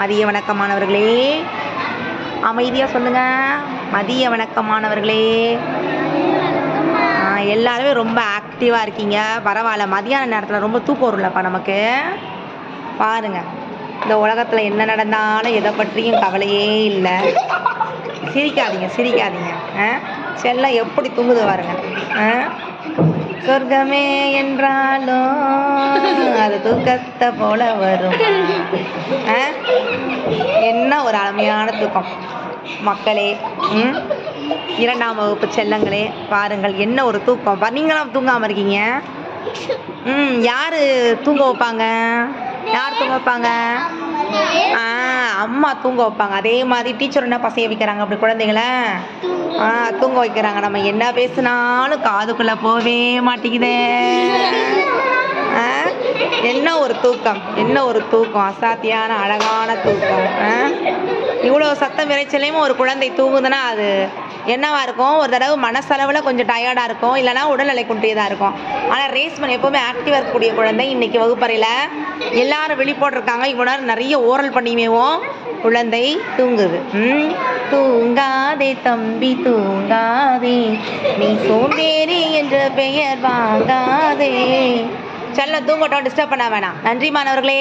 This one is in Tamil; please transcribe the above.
மதிய வணக்கமானவர்களே. அமைதியாக சொல்லுங்க. மதிய வணக்கமானவர்களே. எல்லாருமே ரொம்ப ஆக்டிவாக இருக்கீங்க. பரவாயில்ல. மதியான நேரத்தில் ரொம்ப தூக்கம் வரும்லப்பா நமக்கு. பாருங்க. இந்த உலகத்தில் என்ன நடந்தாலும் எதை பற்றியும் கவலையே இல்லை. சிரிக்காதீங்க சிரிக்காதீங்க. ஆ செல்லம் எப்படி தூங்குது பாருங்க. ஆ சொர்க்கமே என்றாலும் அது தூக்கத்தை போல வரும். ஆ? என்ன ஒரு அருமையான தூக்கம். மக்களே ம்? இரண்டாம் வகுப்பு செல்லங்களே பாருங்கள் என்ன ஒரு தூக்கம். நீங்களாம் தூங்காமல் இருக்கீங்க? ம் யார் தூங்க வைப்பாங்க? யார் தூங்க வைப்பாங்க? ஆ அம்மா தூங்க வைப்பாங்க. அதே மாதிரி டீச்சர் என்ன பசைய வைக்கிறாங்க அப்படி குழந்தைங்கள ஆ தூங்க வைக்கிறாங்க. நம்ம என்ன பேசினாலும் காதுக்குள்ளே போகவே மாட்டேங்குதே. ஆ? என்ன ஒரு தூக்கம்? என்ன ஒரு தூக்கம்? அசாத்தியான அழகான தூக்கம். ஆ? இவ்வளோ சத்தம் விரைச்சலையும் ஒரு குழந்தை தூங்குதுன்னா அது என்னவா இருக்கும்? ஒரு தடவை மனசளவில் கொஞ்சம் டயர்டாக இருக்கும். இல்லைனா உடல்நிலை குன்றியதாக இருக்கும். ஆனால் ரேஸ் பண்ண எப்போவுமே ஆக்டிவாக இருக்கக்கூடிய குழந்தை இன்னைக்கு வகுப்பறையில் எல்லாரும் வெளி போட்டிருக்காங்க. இவ்வளோ நேரம் நிறைய ஓரல் பண்ணியுமேவும் குழந்தை தூங்குது. ம்? தூங்காதே தம்பி தூங்காதே. நீ சோம்பேறி என்ற பெயர் வாங்காதே. செல்ல தூங்கட்டும் டிஸ்டர்ப் பண்ண வேணாம். நன்றி மாணவர்களே.